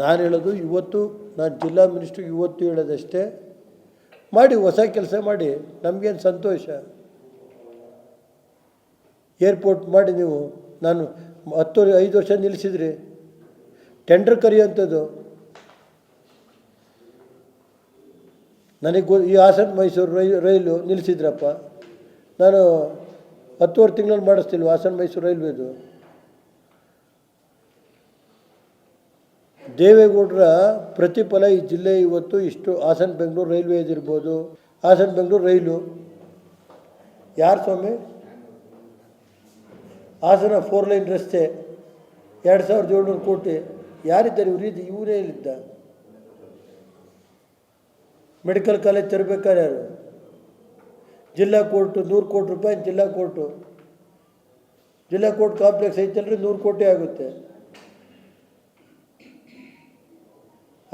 ನಾನು ಹೇಳೋದು ಇವತ್ತು, ನಾನು ಜಿಲ್ಲಾ ಮಿನಿಸ್ಟ್ರಿಗೆ ಇವತ್ತು ಹೇಳೋದಷ್ಟೇ. ಮಾಡಿ, ಹೊಸ ಕೆಲಸ ಮಾಡಿ, ನಮಗೇನು ಸಂತೋಷ? ಏರ್ಪೋರ್ಟ್ ಮಾಡಿ ನೀವು, ನಾನು ಹತ್ತು, ಐದು ವರ್ಷ ನಿಲ್ಲಿಸಿದ್ರಿ ಟೆಂಡರ್ ಕರೆಯುವಂಥದ್ದು. ನನಗೆ ಗೊ ಈ ಹಾಸನ, ಮೈಸೂರು ರೈ, ರೈಲು ನಿಲ್ಲಿಸಿದ್ರಪ್ಪ ನಾನು ಹತ್ತುವರೆ ತಿಂಗಳಲ್ಲಿ ಮಾಡಿಸ್ತಿಲ್ವ, ಹಾಸನ, ಮೈಸೂರು ರೈಲ್ವೇದು? ದೇವೇಗೌಡರ ಪ್ರತಿಫಲ ಈ ಜಿಲ್ಲೆ ಇವತ್ತು ಇಷ್ಟು, ಹಾಸನ, ಬೆಂಗಳೂರು ರೈಲ್ವೆ ಇದಿರ್ಬೋದು ಹಾಸನ, ಬೆಂಗಳೂರು ರೈಲು. ಯಾರು ಸ್ವಾಮಿ? ಹಾಸನ ಫೋರ್ ಲೈನ್ ರಸ್ತೆ. ಎರಡು ಸಾವಿರದ ಏಳ್ನೂರು ಕೋಟಿ. ಯಾರಿದ್ದಾರೆ ಇವ್ರ? ಇದು ಇವರೇ ಇಲ್ಲಿದ್ದ. ಮೆಡಿಕಲ್ ಕಾಲೇಜ್ ತರಬೇಕಾದ್ರೆ ಯಾರು? ಜಿಲ್ಲಾ ಕೋರ್ಟು, ನೂರು ಕೋಟಿ ರೂಪಾಯಿ ಜಿಲ್ಲಾ ಕೋರ್ಟು. ಜಿಲ್ಲಾ ಕೋರ್ಟ್ ಕಾಂಪ್ಲೆಕ್ಸ್ ಐತಲ್ರಿ, ನೂರು ಕೋಟಿ ಆಗುತ್ತೆ.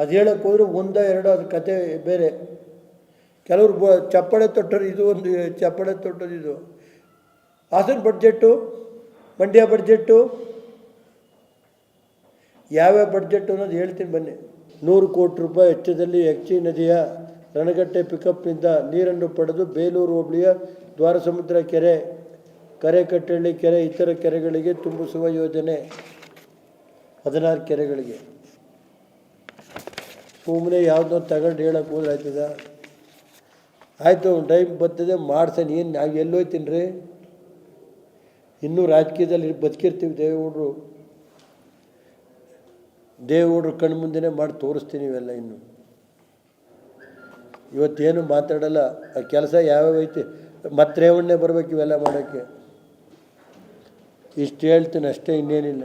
ಅದು ಹೇಳಕ್ಕೆ ಹೋದ್ರೆ ಒಂದ ಎರಡು ಅದು ಕತೆ ಬೇರೆ. ಕೆಲವರು ಬ ಚಪ್ಪಳೆ ತೊಟ್ಟರು ಇದು ಒಂದು ಚಪ್ಪಳೆ ತೊಟ್ಟದು ಇದು. ಹಾಸನ ಬಡ್ಜೆಟ್ಟು ಮಂಡ್ಯ ಬಡ್ಜೆಟ್ಟು ಯಾವ್ಯಾವ ಬಡ್ಜೆಟ್ ಅನ್ನೋದು ಹೇಳ್ತೀನಿ ಬನ್ನಿ. ನೂರು ಕೋಟಿ ರೂಪಾಯಿ ಹೆಚ್ಚದಲ್ಲಿ ಹೆಚ್ಚಿ ನದಿಯ ರಣಗಟ್ಟೆ ಪಿಕಪ್ನಿಂದ ನೀರನ್ನು ಪಡೆದು ಬೇಲೂರು ಹೋಬಳಿಯ ದ್ವಾರಸಮುದ್ರ ಕೆರೆ ಕರೆಕಟ್ಟಳ್ಳಿ ಕೆರೆ, ಇತರ ಕೆರೆಗಳಿಗೆ ತುಂಬಿಸುವ ಯೋಜನೆ. ಹದಿನಾರು ಕೆರೆಗಳಿಗೆ. ಸುಮ್ಮನೆ ಯಾವುದೋ ತಗೊಂಡು ಹೇಳಕ್ಕೆ ಹೋದ್ರೆ ಆಯ್ತದ? ಆಯಿತು ಒಂದು ಟೈಮ್ ಬರ್ತದೆ, ಮಾಡ್ಸೇನೆ, ಏನು ನಾವು ಎಲ್ಲೋಯ್ತೀನಿ ರೀ ಇನ್ನೂ ರಾಜಕೀಯದಲ್ಲಿ ಬದುಕಿರ್ತೀವಿ ದೇವೇಗೌಡರು ದೇವೇಗೌಡರು ಕಣ್ಣು ಮುಂದೆನೇ ಮಾಡಿ ತೋರಿಸ್ತೀನಿ ಇವೆಲ್ಲ ಇನ್ನು. ಇವತ್ತೇನು ಮಾತಾಡಲ್ಲ, ಆ ಕೆಲಸ ಯಾವ್ಯಾವ ಐತಿ? ಮತ್ತೆ ರೇವಣ್ಣೆ ಬರ್ಬೇಕು ಇವೆಲ್ಲ ಮಾಡೋಕ್ಕೆ. ಇಷ್ಟು ಹೇಳ್ತೀನಿ ಅಷ್ಟೇ, ಇನ್ನೇನಿಲ್ಲ.